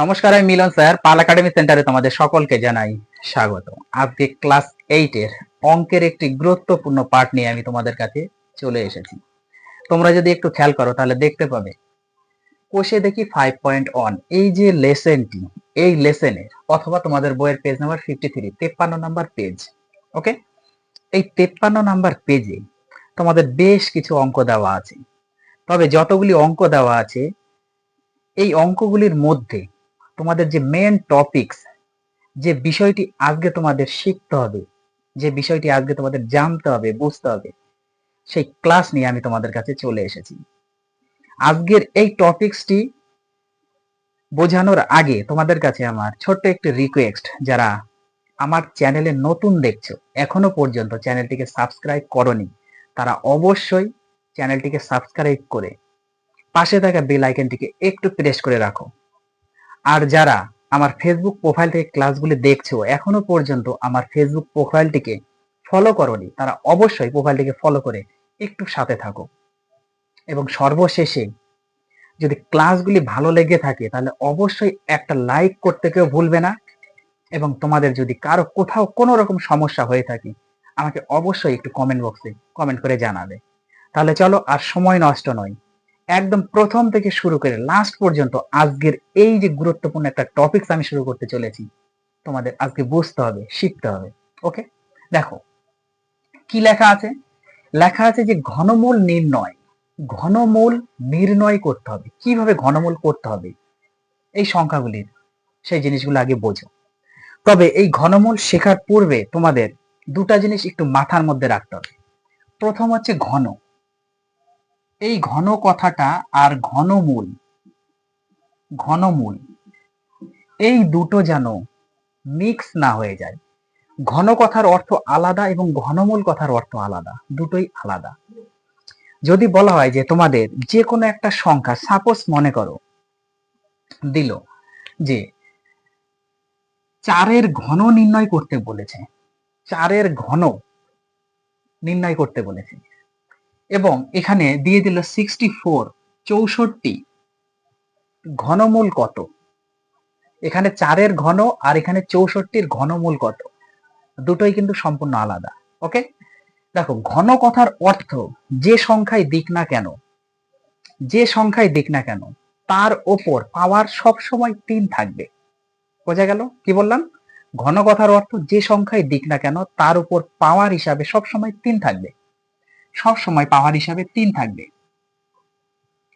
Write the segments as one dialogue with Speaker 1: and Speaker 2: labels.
Speaker 1: নমস্কার, আমি মিলন স্যার, পাল একাডেমি সেন্টারে তোমাদের সকলকে জানাই স্বাগত। আজকে ক্লাস এইটের অঙ্কের একটি গুরুত্বপূর্ণ পার্ট নিয়ে আমি তোমাদের কাছে চলে এসেছি। তোমরা যদি একটু খেয়াল করো, তাহলে দেখতে পাবে। কোষে দেখি ফাইভ পয়েন্ট ওয়ান এই যে লেসেনটি, এই লেসেনের, অথবা তোমাদের বইয়ের পেজ নাম্বার ফিফটি থ্রি তেপ্পান্ন নাম্বার পেজ ওকে এই তেপ্পান্ন নাম্বার পেজে তোমাদের বেশ কিছু অঙ্ক দেওয়া আছে। তবে যতগুলি অঙ্ক দেওয়া আছে, এই অঙ্কগুলির মধ্যে তোমাদের যে মেন টপিকস যে বিষয়টি আজকে তোমাদের শিখতে হবে, যে বিষয়টি আজকে তোমাদের জানতে হবে, বুঝতে হবে, সেই ক্লাস নিয়ে আমি তোমাদের কাছে চলে এসেছি। আজকের এই টপিকসটি বোঝানোর আগে তোমাদের কাছে আমার ছোট্ট একটি রিকোয়েস্ট যারা আমার চ্যানেলে নতুন দেখছ, এখনও পর্যন্ত চ্যানেলটিকে সাবস্ক্রাইব করনি, তারা অবশ্যই চ্যানেলটিকে সাবস্ক্রাইব করে পাশে থাকা বেল আইকনটিকে একটু প্রেস করে রাখো। আর যারা আমার ফেসবুক প্রোফাইল থেকে ক্লাসগুলি দেখছ, এখনও পর্যন্ত আমার ফেসবুক প্রোফাইলটিকে ফলো করনি, তারা অবশ্যই প্রোফাইলটিকে ফলো করে একটু সাথে থাকো। এবং সর্বশেষে যদি ক্লাসগুলি ভালো লেগে থাকে, তাহলে অবশ্যই একটা লাইক করতে কেউ ভুলবে না। এবং তোমাদের যদি কারও কোথাও কোনো রকম সমস্যা হয়ে থাকে, আমাকে অবশ্যই একটু কমেন্ট বক্সে কমেন্ট করে জানাবে। তাহলে চলো আর সময় নষ্ট নয়। একদম প্রথম থেকে শুরু করে লাস্ট পর্যন্ত আজকের এই যে গুরুত্বপূর্ণ একটা টপিকস আমি শুরু করতে চলেছি, তোমাদের আজকে বুঝতে হবে, শিখতে হবে ওকে দেখো, কি লেখা আছে? লেখা আছে যে ঘনমূল নির্ণয় ঘনমূল নির্ণয় করতে হবে। কীভাবে ঘনমূল করতে হবে? এই সংখ্যাগুলির, সেই জিনিসগুলো আগে বোঝো। তবে এই ঘনমূল শেখার পূর্বে তোমাদের দুটা জিনিস একটু মাথার মধ্যে রাখতে হবে। প্রথম হচ্ছে ঘন। এই ঘন কথাটা আর ঘনমূল ঘনমূল, এই দুটো যেন মিক্স না হয়ে যায়। ঘন কথার অর্থ আলাদা এবং ঘনমূল কথার অর্থ আলাদা, দুটোই আলাদা। যদি বলা হয় যে তোমাদের যে কোনো একটা সংখ্যা সাপোজ মনে করো দিল যে চারের ঘন নির্ণয় করতে বলেছে, চারের ঘন নির্ণয় করতে বলেছে। এবং এখানে দিয়ে দিল সিক্সটি ফোর চৌষট্টি। ঘনমূল কত? এখানে চারের ঘন আর এখানে চৌষট্টির ঘনমূল কত? দুটোই কিন্তু সম্পূর্ণ আলাদা ওকে দেখো, ঘন কথার অর্থ যে সংখ্যায় দিক না কেন, যে সংখ্যায় দিক না কেন, তার ওপর পাওয়ার সব সময় তিন থাকবে। বোঝা গেল? কি বললাম? ঘন কথার অর্থ যে সংখ্যায় দিক না কেন, তার উপর পাওয়ার হিসাবে সব সময় তিন থাকবে। সব সময় পাওয়ার হিসাবে তিন থাকবে।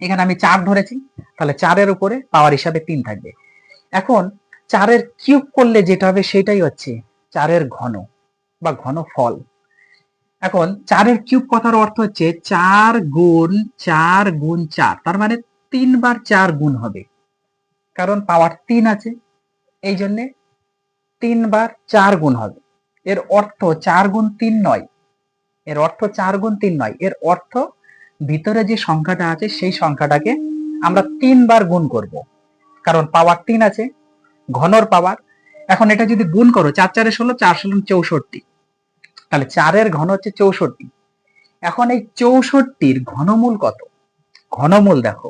Speaker 1: এখানে আমি চার ধরেছি, তাহলে চারের উপরে পাওয়ার হিসাবে তিন থাকবে। এখন চারের কিউব করলে যেটা হবে সেটাই হচ্ছে চারের ঘন বা ঘন ফল। এখন চারের কিউব কথার অর্থ হচ্ছে চার গুণ চার গুণ চার, তার মানে তিনবার চার গুণ হবে। কারণ পাওয়ার তিন আছে, এই জন্যে তিনবার চার গুণ হবে। এর অর্থ চার গুণ তিন নয় এর অর্থ চার গুণ তিন নয়। এর অর্থ ভিতরে যে সংখ্যাটা আছে, সেই সংখ্যাটাকে আমরা তিনবার গুণ করব। কারণ পাওয়ার তিন আছে, ঘনর পাওয়ার এখন এটা যদি গুণ করো, চার চারে ষোলো, চার ষোলো, চৌষট্টি। তাহলে চারের ঘন হচ্ছে চৌষট্টি। এখন এই চৌষট্টির ঘনমূল কত? ঘনমূল দেখো,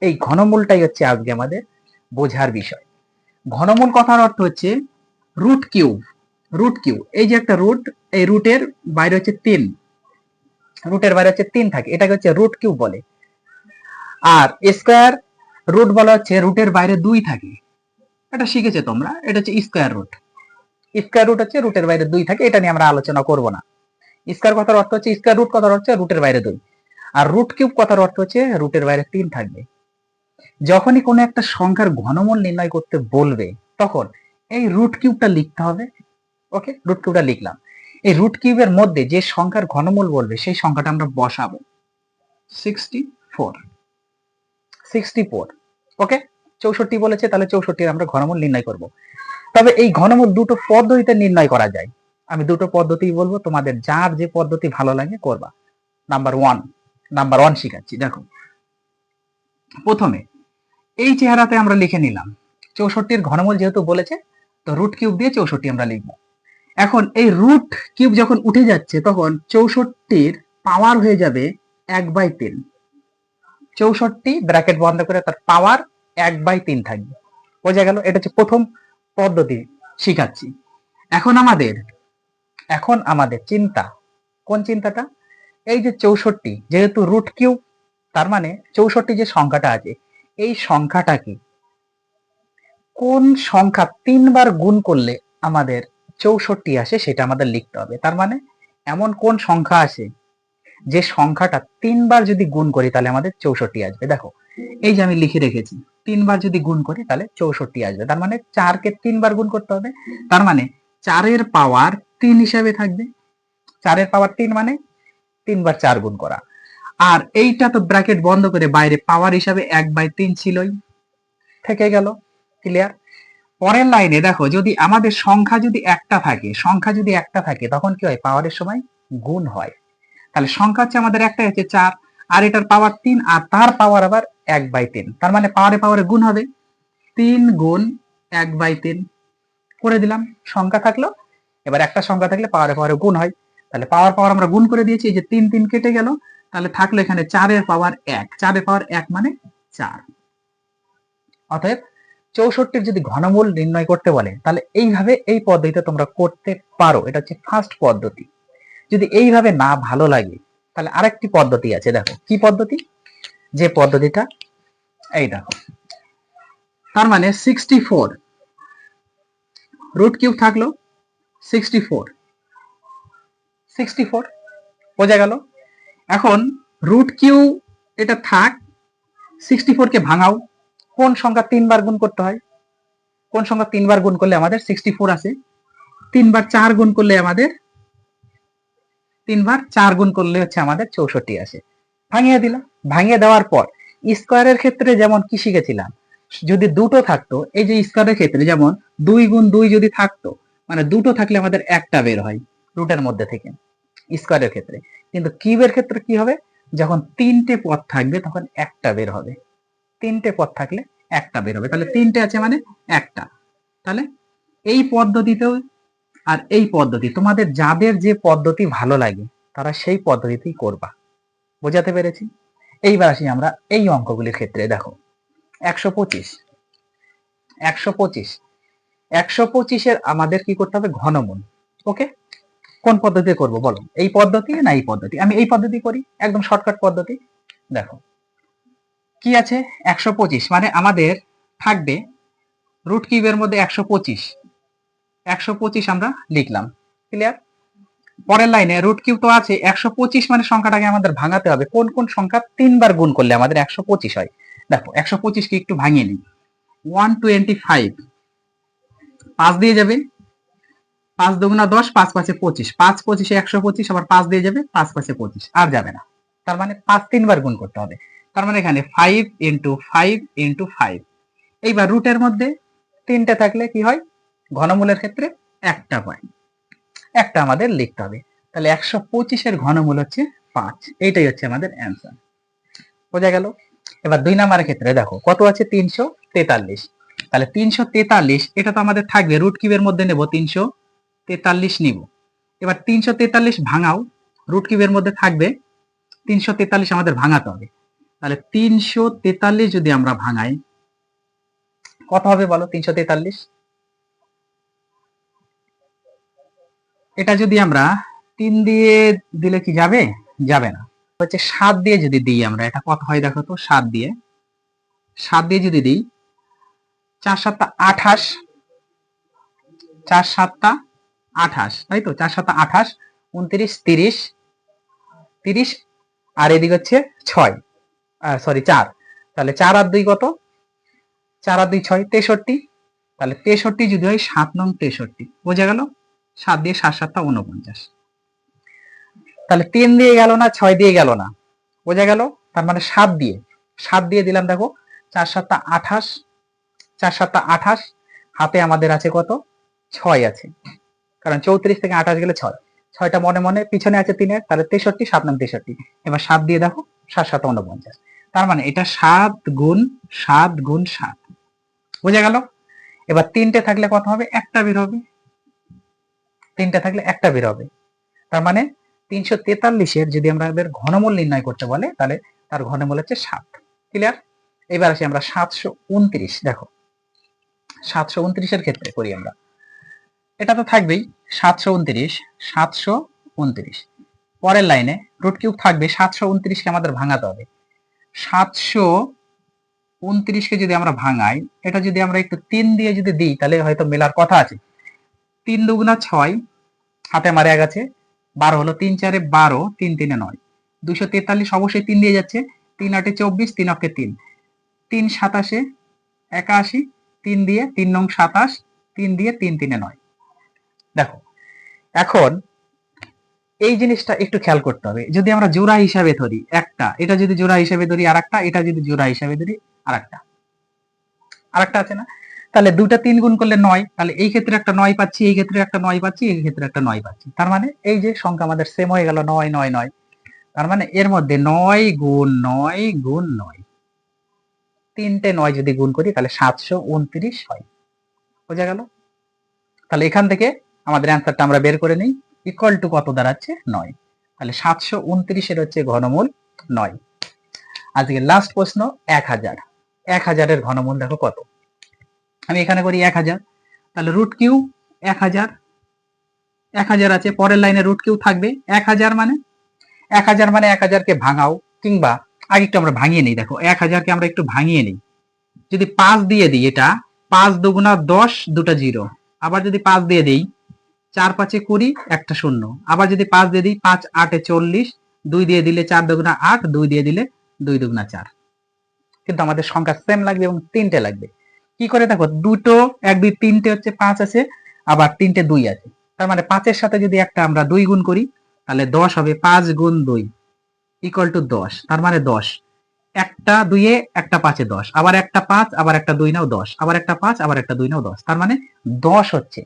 Speaker 1: এই ঘনমূলটাই হচ্ছে আজকে আমাদের বোঝার বিষয়। ঘনমূল কথার অর্থ হচ্ছে রুট কিউব রুট কিউব এই যে একটা রুট এই রুটের বাইরে হচ্ছে তিন। রুটের বাইরে হচ্ছে তিন থাকে। এটাকে হচ্ছে রুট কিউব বলে। আর স্কোয়ার রুট বলা হচ্ছে রুটের বাইরে দুই থাকে। এটা শিখেছে তোমরা? এটা হচ্ছে স্কোয়ার রুট স্কোয়ার রুট হচ্ছে রুটের বাইরে দুই থাকে। এটা নিয়ে আমরা আলোচনা করব না। স্কোয়ার কথার অর্থ হচ্ছে স্কোয়ার রুট কথার অর্থ রুটের বাইরে দুই। আর রুট কিউব কথার অর্থ হচ্ছে রুটের বাইরে তিন থাকবে। যখনই কোনো একটা সংখ্যার ঘনমূল নির্ণয় করতে বলবে, তখন এই রুট কিউবটা লিখতে হবে। ওকে রুট কিউবটা লিখলাম। এই রুট কিউবের মধ্যে যে সংখ্যার ঘনমূল বলবে, সেই সংখ্যাটা আমরা বসাবো। Sixty four sixty four okay চৌষট্টি বলেছে, তাহলে চৌষট্টির আমরা ঘনমূল নির্ণয় করব। তবে এই ঘনমূল দুটো পদ্ধতিতে নির্ণয় করা যায়। আমি দুটো পদ্ধতি বলব, তোমাদের যার যে পদ্ধতি ভালো লাগে করবা। নাম্বার ওয়ান নাম্বার ওয়ান শিখাচ্ছি, দেখো। প্রথমে, এই চেহারাতে আমরা লিখে নিলাম, চৌষট্টির ঘনমূল যেহেতু বলেছে, তো রুট কিউব দিয়ে চৌষট্টি আমরা লিখব। এখন এই রুট কিউব যখন উঠে যাচ্ছে, তখন চৌষট্টির পাওয়ার হয়ে যাবে এক বাই তিন। চৌষট্টি ব্র্যাকেট বন্ধ করে তার পাওয়ার এক বাই তিন থাকবে। বোঝা গেল? এটা হচ্ছে প্রথম পদ্ধতি শিখাচ্ছি। এখন আমাদের এখন আমাদের চিন্তা। কোন চিন্তাটা? এই যে চৌষট্টি, যেহেতু রুট কিউব তার মানে চৌষট্টি যে সংখ্যাটা আছে, এই সংখ্যাটাকে কোন সংখ্যা তিনবার গুণ করলে আমাদের চৌষট্টি আসে সেটা আমাদের লিখতে হবে। তার মানে এমন কোন সংখ্যা আসে যে সংখ্যাটা তিনবার যদি গুণ করি তাহলে আমাদের চৌষট্টি আসবে। দেখো, এই যে আমি লিখে রেখেছি, তিনবার যদি গুণ করি তাহলে চৌষট্টি আসবে। তার মানে চারকে তিনবার গুণ করতে হবে। তার মানে চারের পাওয়ার তিন হিসাবে থাকবে। চারের পাওয়ার তিন মানে তিনবার চার গুণ করা। আর এইটা তো ব্র্যাকেট বন্ধ করে বাইরে পাওয়ার হিসাবে এক বাই তিন ছিলই। থেকে গেল ক্লিয়ার পরের লাইনে দেখো, যদি আমাদের সংখ্যা যদি একটা থাকে, সংখ্যা যদি একটা থাকে, তখন কি হয়? পাওয়ারের সময় গুণ হয়। তাহলে সংখ্যা হচ্ছে আমাদের একটা হচ্ছে চার, আর এটার পাওয়ার তিন, আর তার পাওয়ার আবার এক বাই তিন। তার মানে পাওয়ারে পাওয়ারে গুণ হবে। তিন গুণ এক বাই তিন। করে দিলাম, সংখ্যা থাকল। এবার একটা সংখ্যা থাকলে পাওয়ারে পাওয়ারে গুণ হয়। তাহলে পাওয়ার পাওয়ার আমরা গুণ করে দিয়েছি, এই যে তিন তিন কেটে গেল, তাহলে থাকল এখানে চারের পাওয়ার এক। চারের পাওয়ার এক মানে চার। অতএব চৌষট্টির যদি ঘনমূল নির্ণয় করতে বলে, তাহলে এইভাবে এই পদ্ধতিতে তোমরা করতে পারো। এটা হচ্ছে ফার্স্ট পদ্ধতি। যদি এইভাবে না ভালো লাগে, তাহলে আরেকটি পদ্ধতি আছে, দেখো। কি পদ্ধতি? যে পদ্ধতিটা, এই দেখো। তার মানে সিক্সটি ফোর রুট কিউব থাকল সিক্সটি ফোর সিক্সটি ফোর বোঝা গেল? এখন রুট কিউ এটা থাক সিক্সটি ফোরকে ভাঙাও। কোন সংখ্যা তিনবার গুণ করতে হয়? কোন সংখ্যা তিনবার গুণ করলে আমাদের সিক্সটি ফোর আসে তিনবার চার গুণ করলে আমাদের তিনবার চার গুণ করলে হচ্ছে আমাদের চৌষট্টি আসে ভাঙিয়ে দিলাম। ভাঙিয়ে দেওয়ার পর স্কোয়ারের ক্ষেত্রে যেমন কি শিখেছিলাম? যদি দুটো থাকতো, এই যে স্কোয়ারের ক্ষেত্রে যেমন দুই গুণ দুই যদি থাকতো মানে দুটো থাকলে আমাদের একটা বের হয় রুটের মধ্যে থেকে স্কোয়ারের ক্ষেত্রে। কিন্তু কিউবের ক্ষেত্রে কি হবে? যখন তিনটে পদ থাকবে তখন একটা বের হবে। তিনটে পদ থাকলে একটা বের হবে। তাহলে তিনটে আছে মানে একটা। তাহলে এই পদ্ধতিতেও আর এই পদ্ধতি, তোমাদের যাদের যে পদ্ধতি ভালো লাগে, তারা সেই পদ্ধতিতেই করবা। বোঝাতে পেরেছি? এইবার আসি আমরা এই অঙ্কগুলির ক্ষেত্রে। দেখো, একশো পঁচিশ একশো পঁচিশ, একশো পঁচিশের আমাদের কি করতে হবে? ঘনমূল। ওকে? কোন পদ্ধতি করব বলো? এই পদ্ধতি না এই পদ্ধতি? আমি এই পদ্ধতি করি, একদম শর্টকাট পদ্ধতি। দেখো কি আছে? একশো পঁচিশ। মানে আমাদের থাকবে রুট কিউবের মধ্যে একশো পঁচিশ। একশো পঁচিশ আমরা লিখলাম। ক্লিয়ার পরের লাইনে রুট কিউব তো আছে, একশো পঁচিশ মানে সংখ্যাটাকে আমাদের ভাঙাতে হবে। কোন কোন সংখ্যা তিনবার গুণ করলে আমাদের একশো পঁচিশ হয়? দেখো, একশো পঁচিশকে একটু ভাঙিয়ে নিই। ওয়ান টোয়েন্টি ফাইভ পাঁচ দিয়ে যাবে। পাঁচ দুগুণা দশ, পাঁচ পাঁচে পঁচিশ। পাঁচ পঁচিশে একশো পঁচিশ, আবার পাঁচ দিয়ে যাবে, পাঁচ পাঁচে পঁচিশ। আর যাবে না। তার মানে পাঁচ তিনবার গুণ করতে হবে। তার মানে এখানে five into five into five এইবার রুটের মধ্যে তিনটে থাকলে কি হয়? ঘনমূলের ক্ষেত্রে একটা পাই একটা আমাদের লিখতে হবে। তাহলে একশো পঁচিশের ঘনমূল হচ্ছে পাঁচ। এইটাই হচ্ছে আমাদের অ্যান্সার বোঝা গেল? এবার দুই নাম্বারের ক্ষেত্রে দেখো, কত আছে? তিনশো তেতাল্লিশ। তাহলে তিনশো তেতাল্লিশ, এটা তো আমাদের থাকবে। রুট কিউবের মধ্যে নেব তিনশো তেতাল্লিশ নিব। এবার তিনশো তেতাল্লিশ ভাঙাও। রুট কিউবের মধ্যে থাকবে। তিনশো তেতাল্লিশ আমাদের ভাঙাতে হবে। তাহলে তিনশো তেতাল্লিশ যদি আমরা ভাঙাই, কত হবে বলো? তিনশো তেতাল্লিশ? এটা যদি আমরা তিন দিয়ে দিলে কি যাবে? যাবে না। হচ্ছে সাত দিয়ে যদি দিই আমরা, এটা কত হয় দেখো তো? সাত দিয়ে। সাত দিয়ে যদি দিই, চার সাতটা আঠাশ, চার সাতটা আঠাশ, তাই তো? চার সাতটা আঠাশ, উনত্রিশ, তিরিশ তিরিশ, আর এদিকে হচ্ছে ছয়। সরি চার। তাহলে চার আর দুই কত? চার আর দুই ছয়, তেষট্টি। তাহলে তেষট্টি যদি হয়, সাত নং তেষট্টি। বোঝা গেল? সাত দিয়ে সাত, সাতটা উনপঞ্চাশ তাহলে তিন দিয়ে গেল না, ছয় দিয়ে গেল না? বোঝা গেল? তার মানে সাত দিয়ে। সাত দিয়ে দিলাম, দেখো, চার সাতটা আঠাশ। চার সাতটা আঠাশ, হাতে আমাদের আছে কত? ছয় আছে। কারণ চৌত্রিশ থেকে আঠাশ গেলে ছয়। ছয়টা মনে মনে, পিছনে আছে তিনের, তাহলে তেষট্টি, সাত নাম তেষট্টি। এবার সাত দিয়ে দেখো, সাত সাত উনপঞ্চাশ তার মানে এটা সাত গুণ সাত গুণ সাত। বোঝা গেল? এবার তিনটে থাকলে কত হবে? একটা বের হবে। তিনটে থাকলে একটা বের হবে। তার মানে তিনশো তেতাল্লিশের যদি আমরা এদের ঘনমূল নির্ণয় করতে বলে, তাহলে তার ঘনমূল হচ্ছে সাত। ক্লিয়ার এবার আসি আমরা সাতশো উনত্রিশ, দেখো। সাতশো উনত্রিশের ক্ষেত্রে করি আমরা। এটা তো থাকবেই। সাতশো উনত্রিশ সাতশো উনত্রিশ। পরের লাইনে রুট কিউব থাকবে। সাতশো উনত্রিশকে আমাদের ভাঙাতে হবে। সাতশো উনত্রিশকে যদি আমরা ভাঙাই, এটা যদি আমরা একটু তিন দিয়ে যদি দিই, তাহলে হয়তো মেলার কথা আছে। তিন দুগুণা ছয় হাতে মারে গেছে বারো হলো তিন, চারে বারো, তিন তিনে নয়। দুশো তেতাল্লিশ অবশ্যই তিন দিয়ে যাচ্ছে, তিন আটে চব্বিশ, তিন অক্ষে তিন। তিন সাতাশে একাশি, তিন দিয়ে তিন নং সাতাশ, তিন দিয়ে তিন তিনে নয়। দেখো, এখন এই জিনিসটা একটু খেয়াল করতে হবে। যদি আমরা জোড়া হিসাবে ধরি একটা, এটা যদি জোড়া হিসাবে ধরি আর একটা এটা যদি জোড়া হিসাবে ধরি আর একটা আর একটা আছে না? তাহলে দুটা তিন গুণ করলে নয়, তাহলে এই ক্ষেত্রে একটা নয় পাচ্ছি, এই ক্ষেত্রে একটা নয় পাচ্ছি, এই ক্ষেত্রে একটা নয় পাচ্ছি। তার মানে এই যে সংখ্যা আমাদের সেম হয়ে গেল নয় নয় নয়। তার মানে এর মধ্যে নয় গুণ নয় গুণ নয়। তিনটে নয় যদি গুণ করি, তাহলে সাতশো উনত্রিশ হয়। বোঝা গেল? তাহলে এখান থেকে আমাদের অ্যান্সারটা আমরা বের করে নিই। ইকুয়াল টু কত দাঁড়াচ্ছে? নয়। তাহলে সাতশো উনত্রিশের হচ্ছে ঘনমূল নয়। আজকে লাস্ট প্রশ্ন, এক হাজার। এক হাজারের ঘনমূল দেখো কত। আমি এখানে করি এক হাজার। তাহলে রুট কিউ এক হাজার। এক হাজার আছে, পরের লাইনে রুট কিউ থাকবে। এক হাজার মানে? এক হাজার মানে এক হাজারকে ভাঙাও, কিংবা আগে একটু আমরা ভাঙিয়ে নিই, দেখো। এক হাজারকে আমরা একটু ভাঙিয়ে নিই। যদি পাঁচ দিয়ে দিই এটা, পাঁচ দুগুণা দশ দুটা জিরো। আবার যদি পাঁচ দিয়ে দিই চার পাঁচে কুড়ি, একটা শূন্য। আবার যদি পাঁচ দিয়ে দিই, পাঁচ আটে চল্লিশ, দুই দিয়ে দিলে চার দুগুণা আট, দুই দিয়ে দিলে দুই দুগুণা চার। কিন্তু আমাদের সংখ্যা সেম লাগবে এবং তিনটে লাগবে। কি করে দেখো, দুটো, এক, দুই, তিনটে হচ্ছে পাঁচ আছে, আবার তিনটে দুই আছে। তার মানে পাঁচের সাথে যদি একটা আমরা দুই গুণ করি, তাহলে দশ হবে পাঁচ গুণ দুই ইকুয়াল টু দশ। তার মানে দশ। একটা দুইয়ে একটা পাঁচে দশ। আবার একটা পাঁচ, আবার একটা দুই নাও দশ। আবার একটা পাঁচ, আবার একটা দুই নাও দশ। তার মানে দশ হচ্ছে।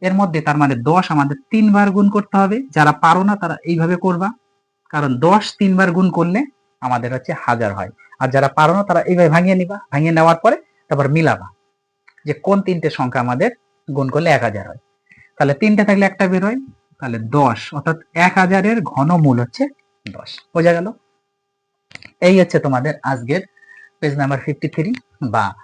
Speaker 1: এর মধ্যে তার মানে দশ আমাদের তিনবার গুণ করতে হবে। যারা পারো না, তারা এইভাবে করবা। কারণ দশ তিনবার গুণ করলে আমাদের হচ্ছে হাজার হয়। আর যারা পারো না, তারা এইভাবে ভাঙিয়ে নিবা। ভাঙিয়ে নেওয়ার পরে তারপর মিলাবা। যে কোন তিনটে সংখ্যা আমাদের গুণ করলে এক হাজার হয়। তাহলে তিনটে থাকলে একটা বের হয়। তাহলে দশ, অর্থাৎ এক হাজারের ঘনমূল হচ্ছে দশ। বোঝা গেল? এই হচ্ছে তোমাদের আজকের পেজ নাম্বার ফিফটি থ্রি বা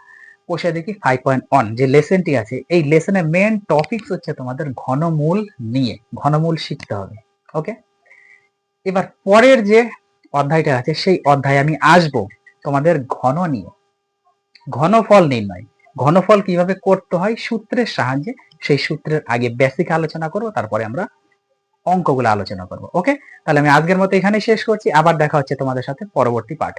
Speaker 1: বসে দেখি ফাইভ পয়েন্ট ওয়ান যে লেসনটি আছে, এই লেসনের মেন টপিকস হচ্ছে তোমাদের ঘনমূল নিয়ে, ঘনমূল শিখতে হবে ওকে এবার পরের যে অধ্যায়টা আছে, সেই অধ্যায়ে আমি আসব তোমাদের ঘন নিয়ে। ঘনফল নির্ণয়, ঘনফল কীভাবে করতে হয়, সূত্রের সাহায্যে সেই সূত্রের আগে বেসিক আলোচনা করব, তারপরে আমরা অঙ্কগুলো আলোচনা করব ওকে তাহলে আমি আজকের মতো এখানেই শেষ করছি, আবার দেখা হচ্ছে তোমাদের সাথে পরবর্তী পার্টে